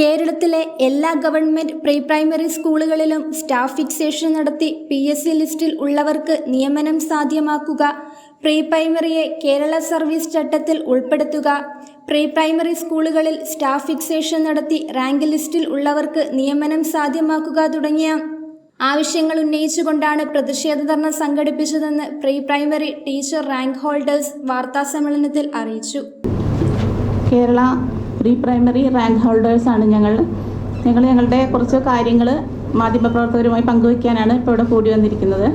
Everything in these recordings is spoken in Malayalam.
കേരളത്തിലെ എല്ലാ ഗവൺമെന്റ് പ്രീ പ്രൈമറി സ്കൂളുകളിലും സ്റ്റാഫ് ഫിക്സേഷൻ നടത്തി പി എസ് സി ലിസ്റ്റിൽ ഉള്ളവർക്ക് നിയമനം സാധ്യമാക്കുക. പ്രീ പ്രൈമറിയെ കേരള സർവീസ് ചട്ടത്തിൽ ഉൾപ്പെടുത്തുക. പ്രീ പ്രൈമറി സ്കൂളുകളിൽ സ്റ്റാഫ് ഫിക്സേഷൻ നടത്തി റാങ്ക് ലിസ്റ്റിൽ ഉള്ളവർക്ക് നിയമനം സാധ്യമാക്കുക തുടങ്ങിയ ആവശ്യങ്ങൾ ഉന്നയിച്ചുകൊണ്ടാണ് പ്രതിഷേധ ധർണ സംഘടിപ്പിച്ചതെന്ന് pre primary teacher rank holders വാർത്താസമ്മേളനത്തിൽ അറിയിച്ചു. കേരള പ്രീ പ്രൈമറി റാങ്ക് ഹോൾഡേഴ്സാണ് ഞങ്ങൾ. ഞങ്ങൾ ഞങ്ങളുടെ കുറച്ച് കാര്യങ്ങൾ മാധ്യമപ്രവർത്തകരുമായി പങ്കുവയ്ക്കാനാണ് ഇപ്പോൾ ഇവിടെ കൂടി വന്നിരിക്കുന്നത്.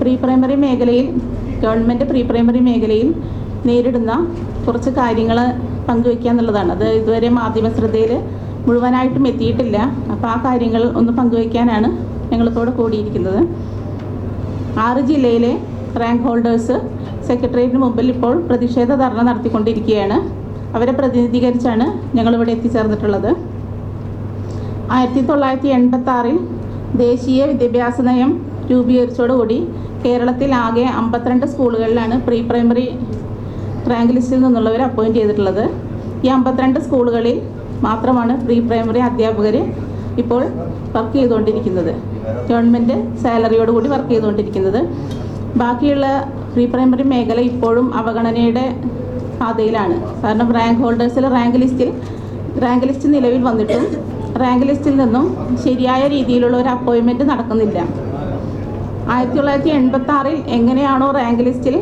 പ്രീ പ്രൈമറി മേഖലയിൽ ഗവൺമെന്റ് പ്രീ പ്രൈമറി മേഖലയിൽ നേരിടുന്ന കുറച്ച് കാര്യങ്ങൾ പങ്കുവയ്ക്കുക എന്നുള്ളതാണ്. അത് ഇതുവരെ മാധ്യമ ശ്രദ്ധയിൽ മുഴുവനായിട്ടും എത്തിയിട്ടില്ല. അപ്പോൾ ആ കാര്യങ്ങൾ ഒന്ന് പങ്കുവയ്ക്കാനാണ് ഞങ്ങളിപ്പോൾ ഇവിടെ കൂടിയിരിക്കുന്നത്. ആറ് ജില്ലയിലെ റാങ്ക് ഹോൾഡേഴ്സ് സെക്രട്ടേറിയറ്റിന് മുമ്പിൽ ഇപ്പോൾ പ്രതിഷേധ ധർണ നടത്തിക്കൊണ്ടിരിക്കുകയാണ്. അവരെ പ്രതിനിധീകരിച്ചാണ് ഞങ്ങളിവിടെ എത്തിച്ചേർന്നിട്ടുള്ളത്. ആയിരത്തി തൊള്ളായിരത്തി എൺപത്തി ആറിൽ ദേശീയ വിദ്യാഭ്യാസ നയം രൂപീകരിച്ചതോടുകൂടി കേരളത്തിൽ ആകെ അമ്പത്തിരണ്ട് സ്കൂളുകളിലാണ് പ്രീ പ്രൈമറി റാങ്ക് ലിസ്റ്റിൽ നിന്നുള്ളവർ അപ്പോയിന്റ് ചെയ്തിട്ടുള്ളത്. ഈ അമ്പത്തിരണ്ട് സ്കൂളുകളിൽ മാത്രമാണ് പ്രീ പ്രൈമറി അധ്യാപകർ ഇപ്പോൾ വർക്ക് ചെയ്തുകൊണ്ടിരിക്കുന്നത്. ഗവൺമെന്റ് സാലറിയോടുകൂടി വർക്ക് ചെയ്തുകൊണ്ടിരിക്കുന്നത്. ബാക്കിയുള്ള പ്രീ പ്രൈമറി മേഖല ഇപ്പോഴും അവഗണനയുടെ പാതയിലാണ്. കാരണം റാങ്ക് ഹോൾഡേഴ്സിൽ റാങ്ക് ലിസ്റ്റിൽ റാങ്ക് ലിസ്റ്റ് നിലവിൽ വന്നിട്ടും റാങ്ക് ലിസ്റ്റിൽ നിന്നും ശരിയായ രീതിയിലുള്ള ഒരു അപ്പോയിൻമെന്റ് നടക്കുന്നില്ല. ആയിരത്തി തൊള്ളായിരത്തി എൺപത്തി ആറിൽ എങ്ങനെയാണോ റാങ്ക് ലിസ്റ്റിൽ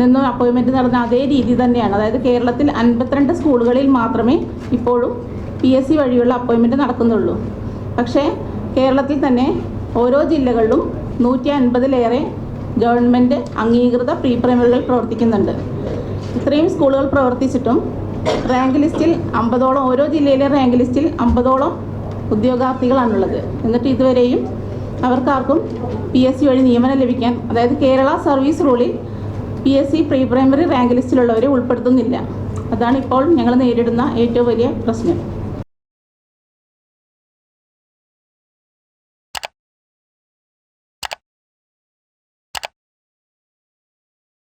നിന്നും അപ്പോയിൻമെന്റ് നടന്ന അതേ രീതി തന്നെയാണ്. അതായത് കേരളത്തിൽ അൻപത്തിരണ്ട് സ്കൂളുകളിൽ മാത്രമേ ഇപ്പോഴും പി എസ് സി വഴിയുള്ള അപ്പോയിൻമെന്റ് നടക്കുന്നുള്ളൂ. പക്ഷേ കേരളത്തിൽ തന്നെ ഓരോ ജില്ലകളിലും നൂറ്റി അൻപതിലേറെ ഗവൺമെന്റ് അംഗീകൃത പ്രീ പ്രൈമറികൾ പ്രവർത്തിക്കുന്നുണ്ട്. ഇത്രയും സ്കൂളുകൾ പ്രവർത്തിച്ചിട്ടും റാങ്ക് ലിസ്റ്റിൽ അമ്പതോളം ഓരോ ജില്ലയിലെ റാങ്ക് ലിസ്റ്റിൽ അമ്പതോളം ഉദ്യോഗാർത്ഥികളാണുള്ളത്. എന്നിട്ട് ഇതുവരെയും അവർക്കാർക്കും പി എസ് സി വഴി നിയമനം ലഭിക്കാൻ അതായത് Kerala service റൂളിൽ P S C pre primary rank ലിസ്റ്റിലുള്ളവരെ ഉൾപ്പെടുത്തുന്നില്ല. അതാണ് ഇപ്പോൾ ഞങ്ങൾ നേരിടുന്ന ഏറ്റവും വലിയ പ്രശ്നം.